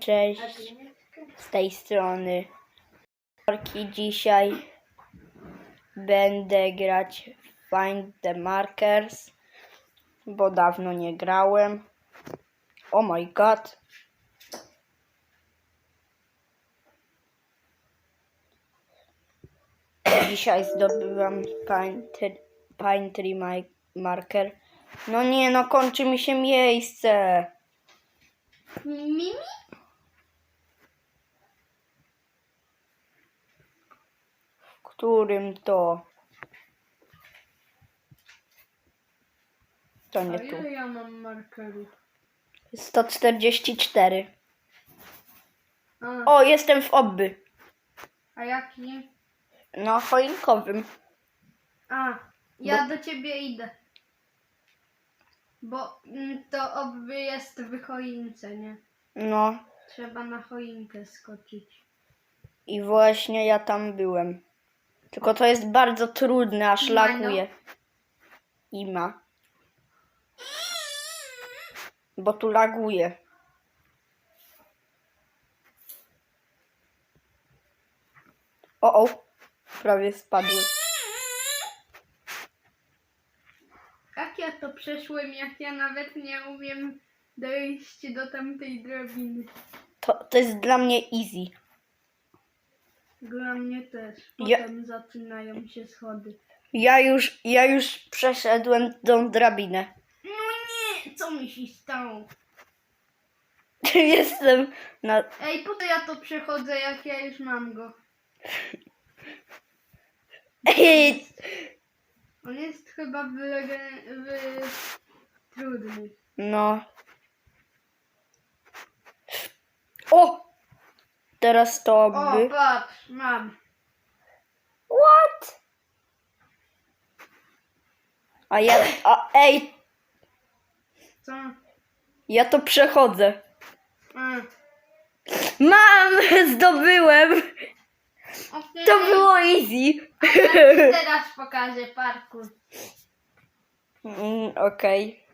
Cześć, z tej strony. Dzisiaj będę grać Find the Markers, bo dawno nie grałem. Oh my god. Dzisiaj zdobyłam Pine, Tree- Marker. No nie, no kończy mi się miejsce. Mimi? Którym to? To A nie tu. ile ja mam markerów? 144. A, O, jestem w obby. a jaki? No, choinkowym. A, ja do ciebie idę. Bo mm, to obby jest w choince, nie? No, Trzeba na choinkę skoczyć. i właśnie ja tam byłem. Tylko to jest bardzo trudne, aż No, laguje. Ima. Bo tu laguje. O, o, prawie spadły. Jak ja to przeszłem, jak ja nawet nie umiem dojść do tamtej drabiny? To, to jest dla mnie easy. Dla mnie też. Ja- Potem zaczynają się schody. Ja już, ja już przeszedłem tą drabinę. No nie! Co mi się stało? Jestem na... Ej, po co ja to przechodzę, jak ja już mam go? Ej, On jest chyba w, lege- w... trudny. No. O! Teraz to O, by... patrz, mam. What? A ja... A, ej! Co? Ja to przechodzę. A. Mam! Zdobyłem! Okej. To było easy. Teraz pokażę parkour. Mm, Okej.